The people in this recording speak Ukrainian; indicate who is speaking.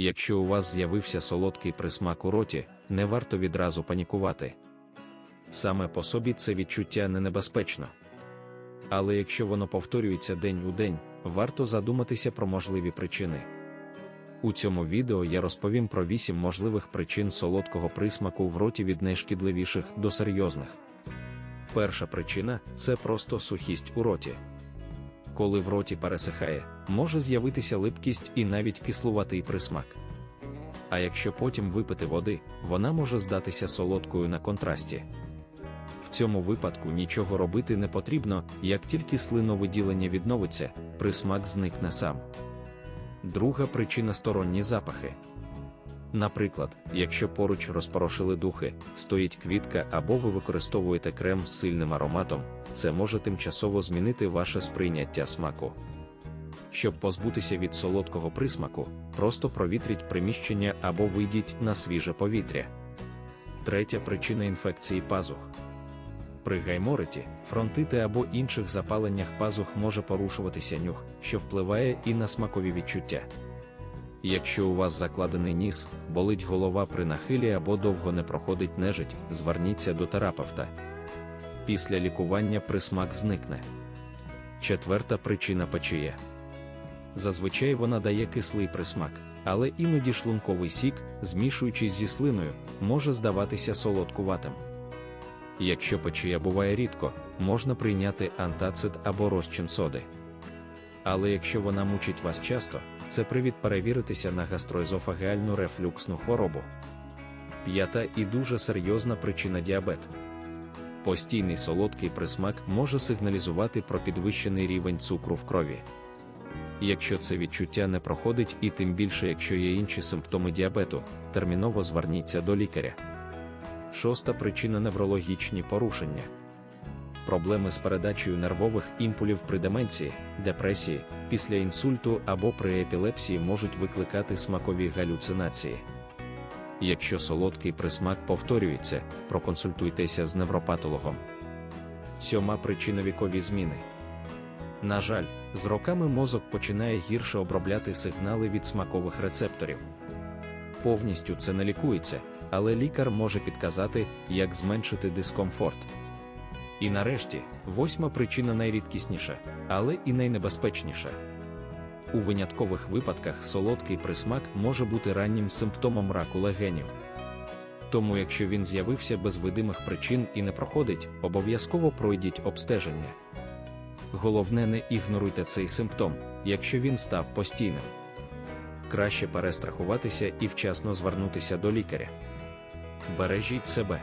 Speaker 1: Якщо у вас з'явився солодкий присмак у роті, не варто відразу панікувати. Саме по собі це відчуття не небезпечно. Але якщо воно повторюється день у день, варто задуматися про можливі причини. У цьому відео я розповім про 8 можливих причин солодкого присмаку в роті від найшкідливіших до серйозних. Перша причина це просто сухість у роті. Коли в роті пересихає, може з'явитися липкість і навіть кислуватий присмак. А якщо потім випити води, вона може здатися солодкою на контрасті. В цьому випадку нічого робити не потрібно, як тільки слиновиділення відновиться, присмак зникне сам. Друга причина сторонні запахи. Наприклад, якщо поруч розпорошили духи, стоїть квітка або ви використовуєте крем з сильним ароматом, це може тимчасово змінити ваше сприйняття смаку. Щоб позбутися від солодкого присмаку, просто провітріть приміщення або вийдіть на свіже повітря. Третя причина інфекції пазух. При гаймориті, фронтити або інших запаленнях пазух може порушуватися нюх, що впливає і на смакові відчуття. Якщо у вас закладений ніс, болить голова при нахилі або довго не проходить нежить, зверніться до терапевта. Після лікування присмак зникне. Четверта причина печія. Зазвичай вона дає кислий присмак, але іноді шлунковий сік, змішуючись зі слиною, може здаватися солодкуватим. Якщо печія буває рідко, можна прийняти антацид або розчин соди. Але якщо вона мучить вас часто, це привід перевіритися на гастроезофагеальну рефлюксну хворобу. П'ята і дуже серйозна причина діабет. Постійний солодкий присмак може сигналізувати про підвищений рівень цукру в крові. Якщо це відчуття не проходить, і тим більше, якщо є інші симптоми діабету, терміново зверніться до лікаря. Шоста причина неврологічні порушення. Проблеми з передачею нервових імпулів при деменції, депресії, після інсульту або при епілепсії можуть викликати смакові галюцинації. Якщо солодкий присмак повторюється, проконсультуйтеся з невропатологом. Сьома причина вікові зміни. На жаль, з роками мозок починає гірше обробляти сигнали від смакових рецепторів. Повністю це не лікується, але лікар може підказати, як зменшити дискомфорт. І нарешті, восьма причина найрідкісніша, але і найнебезпечніша. У виняткових випадках солодкий присмак може бути раннім симптомом раку легенів. Тому, якщо він з'явився без видимих причин і не проходить, обов'язково пройдіть обстеження. Головне, не ігноруйте цей симптом, якщо він став постійним. Краще перестрахуватися і вчасно звернутися до лікаря. Бережіть себе.